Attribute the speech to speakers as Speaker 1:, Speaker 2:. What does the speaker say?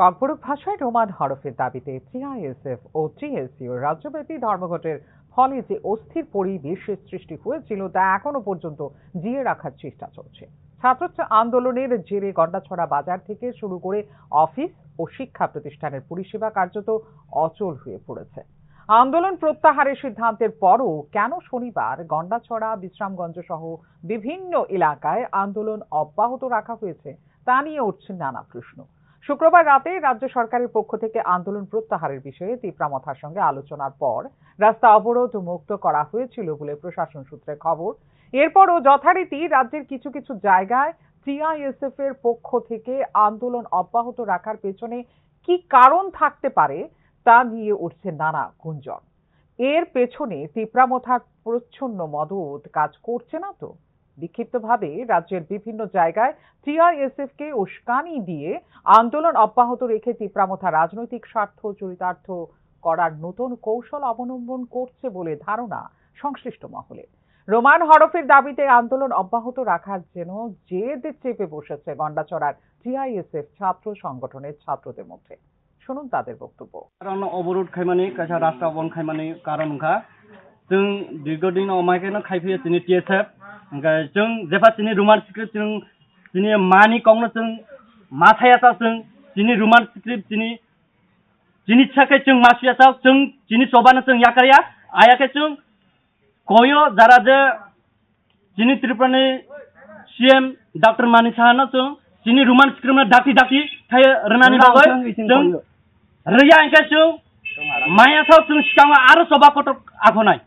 Speaker 1: ককবরক ভাষায় রোমান হরফের দাবিতে টিআইএসএফ ও টিএসইউ রাজ্যব্যাপী ধর্মঘটের ফলে যে অস্থির পরিবেশের সৃষ্টি হয়েছিল তা এখনও পর্যন্ত জিয়ে রাখার চেষ্টা চলছে। ছাত্র আন্দোলনের জেরে গন্ডাছড়া বাজার থেকে শুরু করে অফিস ও শিক্ষা প্রতিষ্ঠানের পরিষেবা কার্যত অচল হয়ে পড়েছে। আন্দোলন প্রত্যাহারের সিদ্ধান্তের পরও কেন শনিবার গন্ডাছড়া, বিশ্রামগঞ্জ সহ বিভিন্ন এলাকায় আন্দোলন অব্যাহত রাখা হয়েছে তা নিয়ে উঠছে নানা প্রশ্ন। শুক্রবার রাতে রাজ্য সরকারের পক্ষ থেকে আন্দোলন প্রত্যাহারের বিষয়ে তিপ্রামথার সঙ্গে আলোচনার পর রাস্তা অবরোধ মুক্ত করা হয়েছিল বলে প্রশাসন সূত্রে খবর। এরপরও যথারীতি রাজ্যের কিছু কিছু জায়গায় টিআইএসএফ এর পক্ষ থেকে আন্দোলন অব্যাহত রাখার পেছনে কি কারণ থাকতে পারে তা নিয়ে উঠছে নানা গুঞ্জন। এর পেছনে তিপ্রামথার প্রচ্ছন্ন মদত কাজ করছে না তো? বিক্ষিপ্তভাবে রাজ্যের বিভিন্ন জায়গায় টিআইএসএফ কে উস্কানি দিয়ে আন্দোলন অব্যাহত রেখে তিপ্রামথা রাজনৈতিক স্বার্থ চরিতার্থ করার নতুন কৌশল অবলম্বন করছে বলে ধারণা সংশ্লিষ্ট মহলে রোমান হরফের দাবিতে আন্দোলন অব্যাহত রাখার জন্য জেদ চেপে বসেছে গন্ডাচড়ার টিআইএসএফ ছাত্র সংগঠনের ছাত্রদের মধ্যে শুনুন তাদের বক্তব্য
Speaker 2: खारन अबरुद खायमानि कायसा रास्ता बन खायमानि कारनखा जों दीर्घदिन अमायखौनो खायफैयो जोंनि टि एस एफ ओमफ्राय जों जेफा जोंनि रुमान स्क्रिप्ट जों जोंनि मानि कावनो जों मा थायासा जों जोंनि रुमान स्क्रिप्ट जोंनि जोंनि थाखाय जों मासियासा जों जोंनि सबानो जों याकारिया आयाखै जों कयो जारा जे जोंनि त्रिपुरानि सिएम डक्टर मानि साहानो जों जोंनि रुमान स्क्रिप्टनो डाकी डाकी थायो रोनानि बागै जों रैया इंखाय जों मायासाव जों सिगाङाव आरो सबा फटक आखनाय